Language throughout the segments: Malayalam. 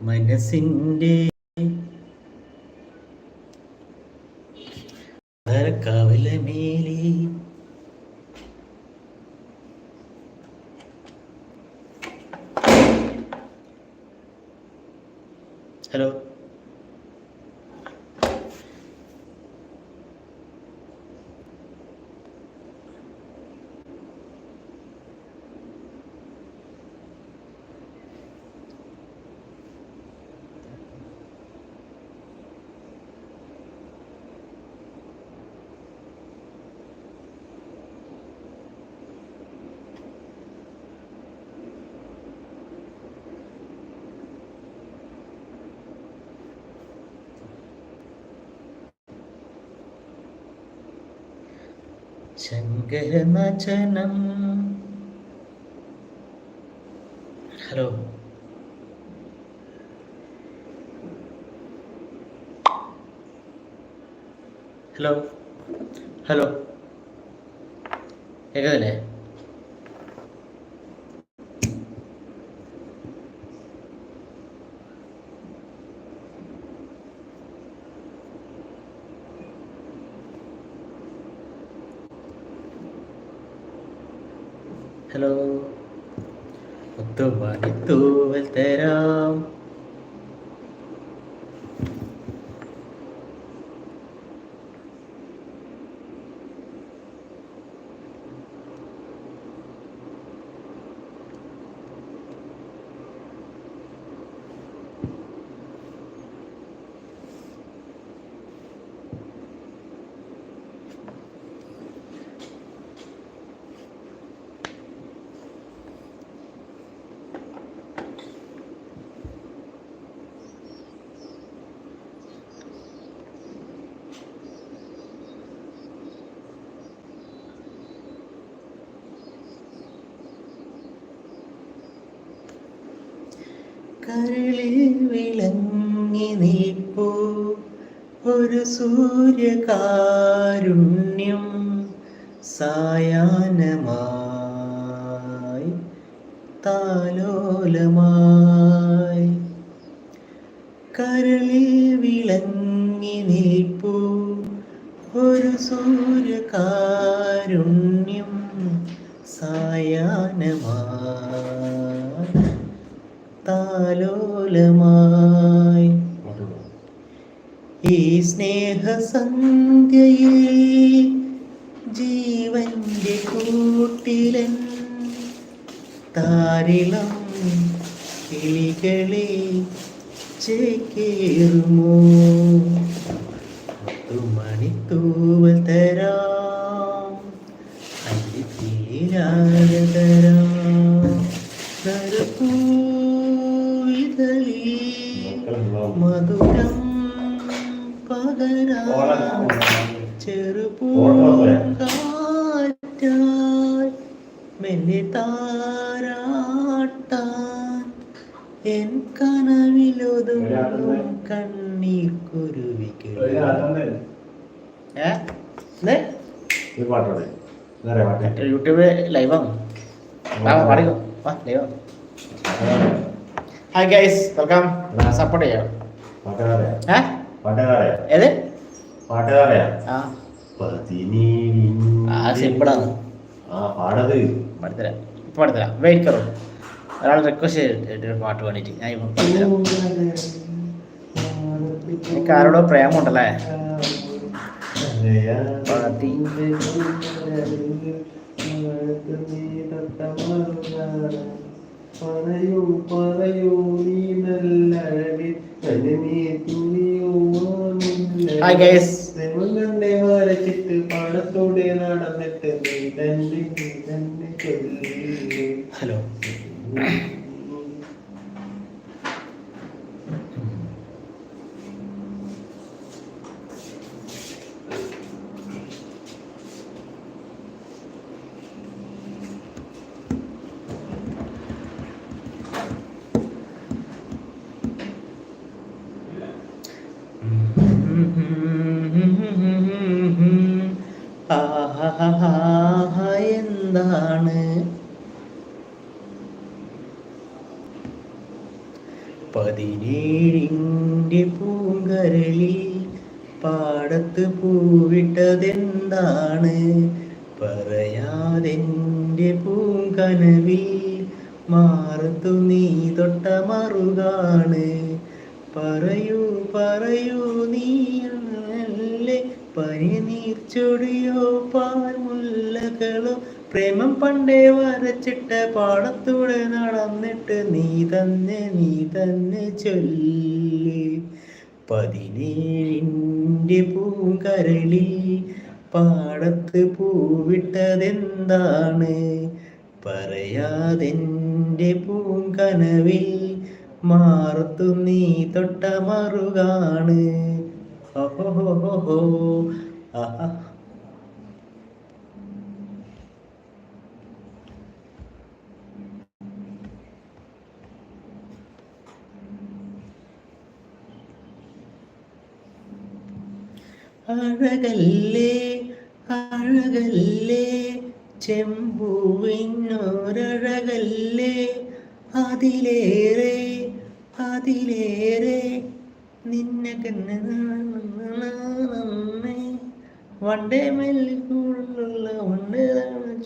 മനസ്സിന്റെ കവലമേലേ ഹലോ ശങ്കരനചനം ഹലോ. ഹലോ. ഹലോ. കേൾക്കുന്നില്ലേ ഹലോ ഒത്തുമണി തൂവൽ തരാം. കരളിൽ വിളങ്ങി നിൽപ്പോ. ഒരു സൂര്യകാരുണ്യം സായാഹ്നമായി താലോലമായി ജീവന്റെ കൂട്ടിലൻ താരിളം കിളികളെ ചേക്കേറുമോ? തുമണിത്തൂവൽ തരാം. അല്ലിത്തിരാല തരാം. കരപ്പൂവിതലി മധുരം പകരാ. ചെറുപൂങ്കാറ്റായി താരാട്ടാൻ എൻ കനവിലൊതുങ്ങും കണ്ണീർ കുരുവിക്ക് യൂട്യൂബ് ലൈവാണ്? പാടിക്കോ. വാ ലൈവാ. ഹായ് ഗൈസ് വെൽക്കം സപ്പോർട്ട് ചെയ്യാം. ഏ? ഏത്? ആ. ആ സിമ്പിളാണ് പാടത്. പാടിത്തരാം ഇപ്പം പാടിത്തരാം വെയിറ്റ് കറോ ഒരാൾ റിക്വസ്റ്റ് ചെയ്തിട്ട് ഒരു പാട്ട് പാടിയിട്ട് ഞാൻ ഇപ്പം പാടിത്തരാം എനിക്ക് ആരോടോ പ്രേമുണ്ടല്ലേ? പറയൂ പറയൂ നീ നല്ല Hi, guys. വരച്ചിട്ട് പാടത്തോടെ നടന്നിട്ട് ഹലോ. എന്താണ്? പതിനേഴിന്റെ പൂങ്കരളി പാടത്ത് പൂവിട്ടതെന്താണ്? പറയാതെന്റെ പൂങ്കനവിൽ മാറത്തു നീ തൊട്ട മറുകാണ്. പറയൂ പറയൂ നീയല്ലേ പനിനീർച്ചൊടിയോ പാൽമുല്ലകളോ പ്രേമം പണ്ടേ വരച്ചിട്ട് പാടത്തൂടെ നടന്നിട്ട് നീ തന്നെ നീ തന്നെ ചൊല്ലി. പതിനേഴിന്റെ പൂങ്കരളി പാടത്ത് പൂവിട്ടതെന്താണ്? പറയാതെന്റെ പൂങ്കനവിൽ മാറത്തു നീ തൊട്ട മറുകാണ്. അഴകല്ലേ അഴകല്ലേ ചെമ്പൂവിനൊരഴകല്ലേ അതിലേറെ അതിലേറെ നിന്നെ കന്നെ വണ്ടേ കൂടുതലുള്ള വണ്ടേ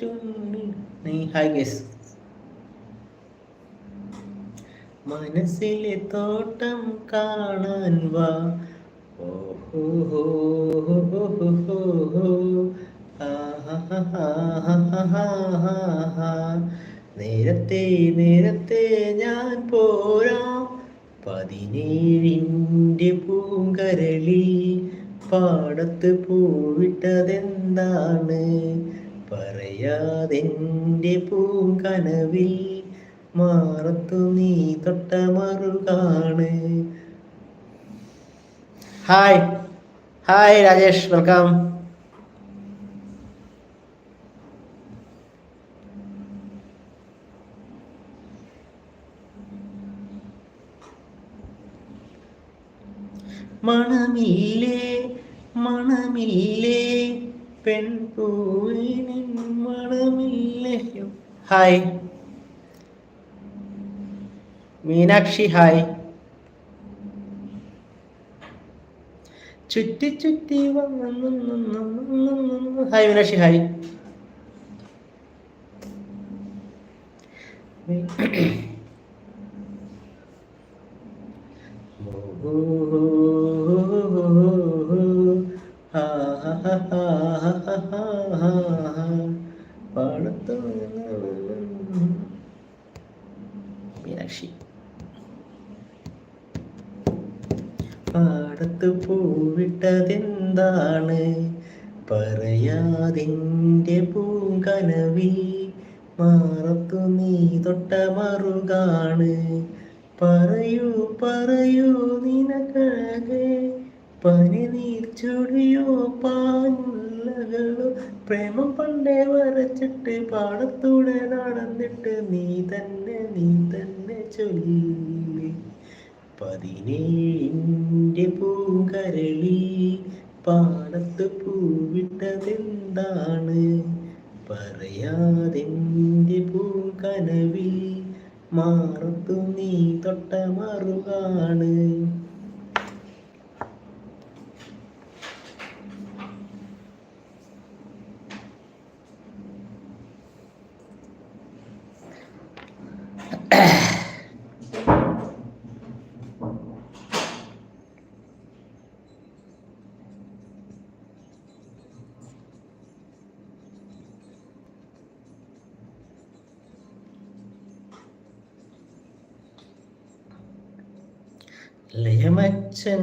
ചുണ്ടി. നീ ഹൈ ഗസ് മനസ്സിലെ തോട്ടം കാണാൻ വാ. നേരത്തെ നേരത്തെ ഞാൻ പോരാം. പതിനേഴിന്റെ പൂങ്കരളി പാടത്ത് പൂവിട്ടതെന്താണ്? പറയാതെന്റെ പൂങ്കനവിൽ മാറത്തു നീ തൊട്ട മറുകാണ്. ഹായ് ഹായ് രാജേഷ് വെൽക്കം മണമില്ലേ മണമില്ലേ. പെൺപൂവിനിൻ മണമില്ലേ. ഹായ്. മീനാക്ഷി ഹായ്. ചുറ്റി ചുറ്റി ഹായ് മീനാക്ഷി ഹായ്. മീനാക്ഷി. പാടത്ത് പൂവിട്ടതെന്താണ്? പറയാതിന്റെ പൂങ്കനവി മാറത്തു നീ തൊട്ട മറുകാണ്. പറയൂ പറയൂ നിനക്കഴകെ. പനി നീർച്ചൊടിയോ പാനുള്ളകളോ പ്രേമം പണ്ടേ വരച്ചിട്ട് പാടത്തൂടെ നടന്നിട്ട് നീ തന്നെ നീ തന്നെ ചൊല്ലി പതിനേഴിന്റെ പൂങ്കരളി പാടത്ത് പൂവിട്ടതെന്താണ്? പറയാതെന്റെ പൂങ്കനവിൽ മാറത്തു നീ തൊട്ട മറുകാണ്. ലയമച്ചൻ.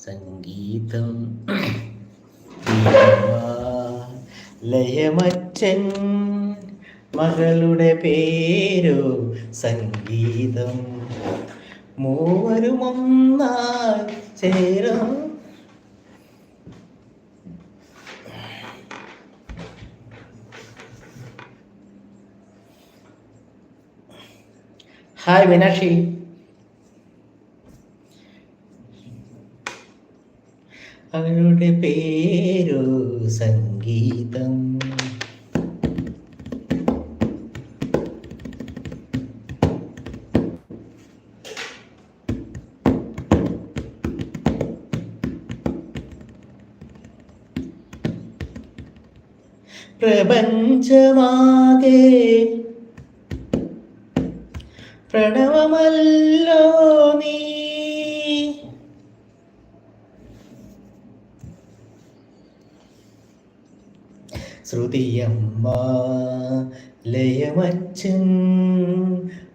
സംഗീതം ലയമച്ചൻ മകളുടെ പേരോ സംഗീതം. മൂവരും ഒന്നായി ചേരും. ഹായ് മീനാക്ഷി. അവളുടെ പേരു സംഗീതം. പ്രപഞ്ചമാകെ പ്രണവമല്ലോ നീ. ശ്രുതിയമ്മ ലയമച്ചൻ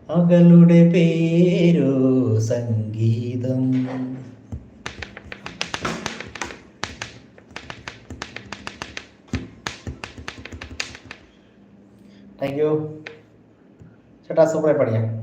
മകളുടെ പേരോ സംഗീതം. താങ്ക് യു ചേട്ടാ സൂപ്പറായി പഠിക്കാം.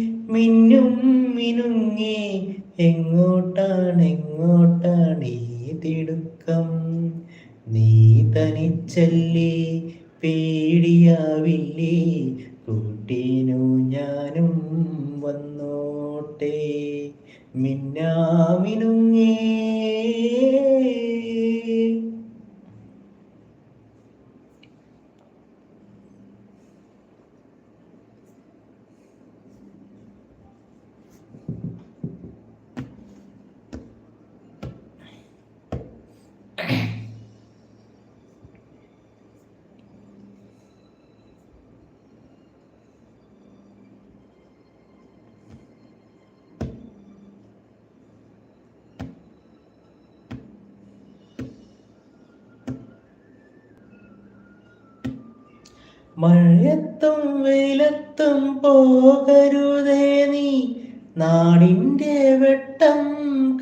മഴയത്തും വെയിലത്തും പോകരുതേ നീ. നാടിന്റെ വെട്ടം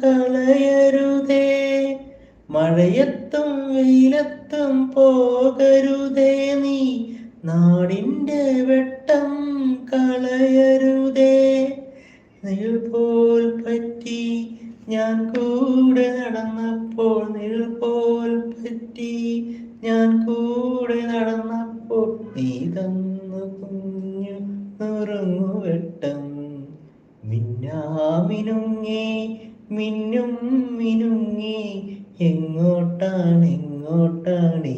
കളയരുതേ. മഴയത്തും വെയിലത്തും പോകരുതേ നീ. നാടിന്റെ വെട്ടം കളയരുതേ. നിഴൽ പോൽ പറ്റി ഞാൻ കൂടെ നടന്നപ്പോൾ നിഴൽ പോൽ പറ്റി ഞാൻ കൂടെ നടന്നപ്പോൾ നീ തന്നു കുഞ്ഞു നുറുങ്ങുവെട്ടം മിന്നാമിനുങ്ങേ മിന്നും മിനുങ്ങേ എങ്ങോട്ടാണ് എങ്ങോട്ടാണ്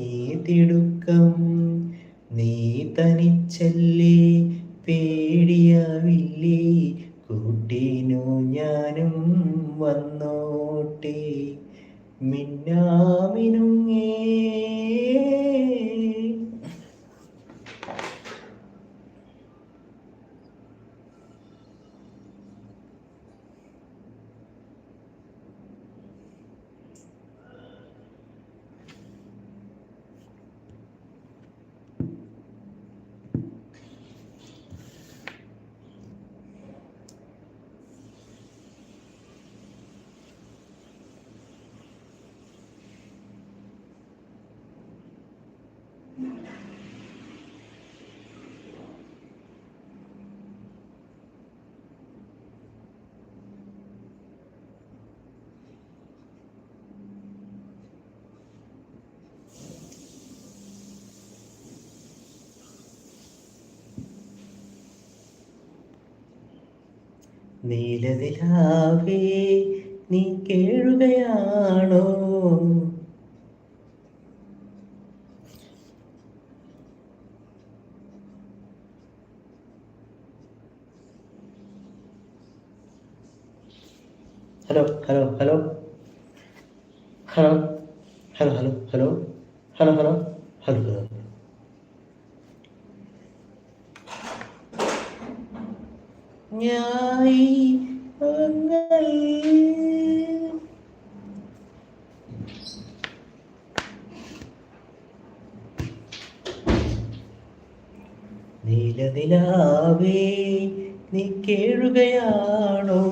തിടുക്കം. നീ തനിച്ചല്ലേ പേടിയാവില്ലേ കൂട്ടിനു ഞാനും വന്നോട്ടെ. മിന്നാമിനുങ്ങേ നീലതിലാവേ നീ കേഴുകയാണോ? Hello hello hello. Hello hello hello hello hello hello hello hello. നീലനിലാവേ നീ കേഴുകയാണോ?